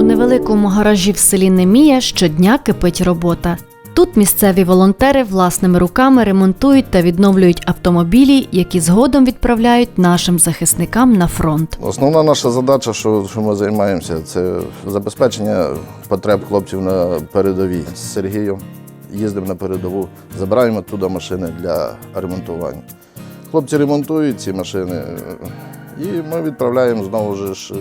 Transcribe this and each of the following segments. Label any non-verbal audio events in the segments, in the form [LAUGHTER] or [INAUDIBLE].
У невеликому гаражі в селі Немія щодня кипить робота. Тут місцеві волонтери власними руками ремонтують та відновлюють автомобілі, які згодом відправляють нашим захисникам на фронт. Основна наша задача, що, що ми займаємося, це забезпечення потреб хлопців на передовій. З Сергієм їздимо на передову, забираємо туди машини для ремонтування. Хлопці ремонтують ці машини, і ми відправляємо знову ж е,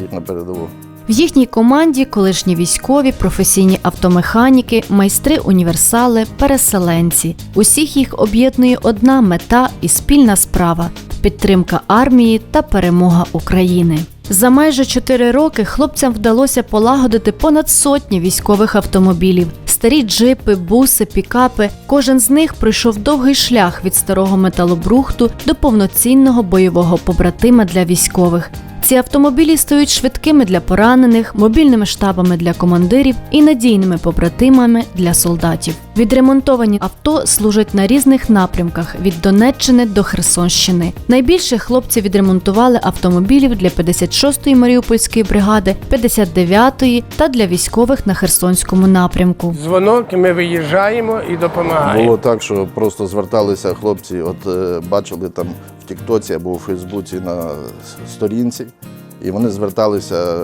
їх на передову. В їхній команді колишні військові, професійні автомеханіки, майстри універсали, переселенці. Усіх їх об'єднує одна мета і спільна справа підтримка армії та перемога України. За майже чотири роки хлопцям вдалося полагодити понад сотні військових автомобілів. Старі джипи, буси, пікапи. Кожен з них пройшов довгий шлях від старого металобрухту до повноцінного бойового побратима для військових. Ці автомобілі стають швидкими для поранених, мобільними штабами для командирів і надійними побратимами для солдатів. Відремонтовані авто служать на різних напрямках від Донеччини до Херсонщини. Найбільше хлопці відремонтували автомобілів для 56-ї Маріупольської бригади, 59-ї та для військових на Херсонському напрямку. Дзвонок, ми виїжджаємо і допомагаємо. Було так, що просто зверталися хлопці, от е, бачили там в Тіктоці або у Фейсбуці на сторінці. І вони зверталися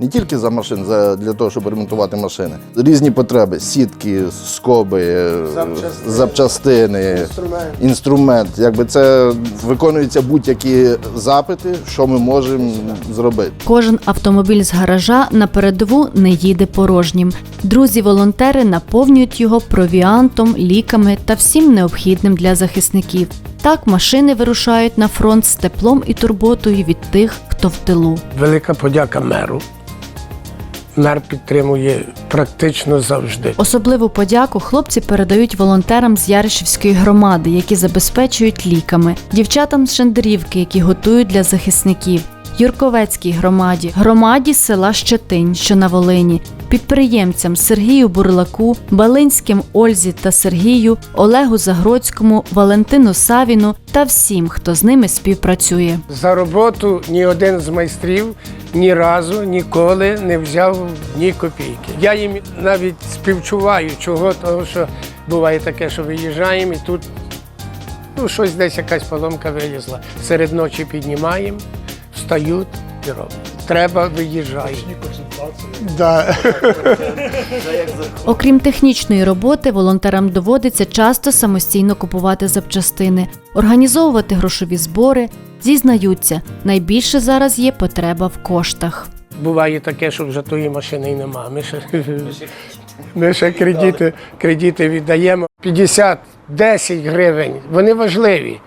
не тільки за машин, за, для того, щоб ремонтувати машини. Різні потреби: сітки, скоби, Запчастини. запчастини, Інструмент. інструмент. Якби це виконуються будь-які запити, що ми можемо зробити. Кожен автомобіль з гаража на передову не їде порожнім. Друзі-волонтери наповнюють його провіантом, ліками та всім необхідним для захисників. Так машини вирушають на фронт з теплом і турботою від тих, хто в тилу. Велика подяка меру. Мер підтримує практично завжди. Особливу подяку хлопці передають волонтерам з Яришівської громади, які забезпечують ліками, дівчатам з Шандрівки, які готують для захисників. Юрковецькій громаді, громаді села Щетинь, що на Волині, підприємцям Сергію Бурлаку, Балинським Ользі та Сергію, Олегу Загродському, Валентину Савіну та всім, хто з ними співпрацює. За роботу ні один з майстрів ні разу ніколи не взяв ні копійки. Я їм навіть співчуваю, чого, того що буває таке, що виїжджаємо і тут ну, щось десь якась поломка вилізла. Серед ночі піднімаємо, встають і роблять. Треба виїжджаємо. Да. Окрім технічної роботи, волонтерам доводиться часто самостійно купувати запчастини, організовувати грошові збори. Зізнаються, найбільше зараз є потреба в коштах. Буває таке, що вже тої машини й нема. Ми ще, ми ще [LAUGHS] кредити, кредити віддаємо. 50, 10 гривень, вони важливі.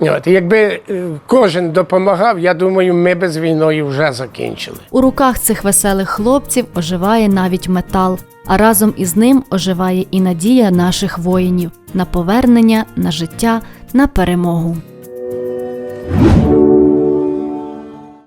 От, якби е, кожен допомагав, я думаю, ми без війною вже закінчили. У руках цих веселих хлопців оживає навіть метал, а разом із ним оживає і надія наших воїнів на повернення, на життя, на перемогу.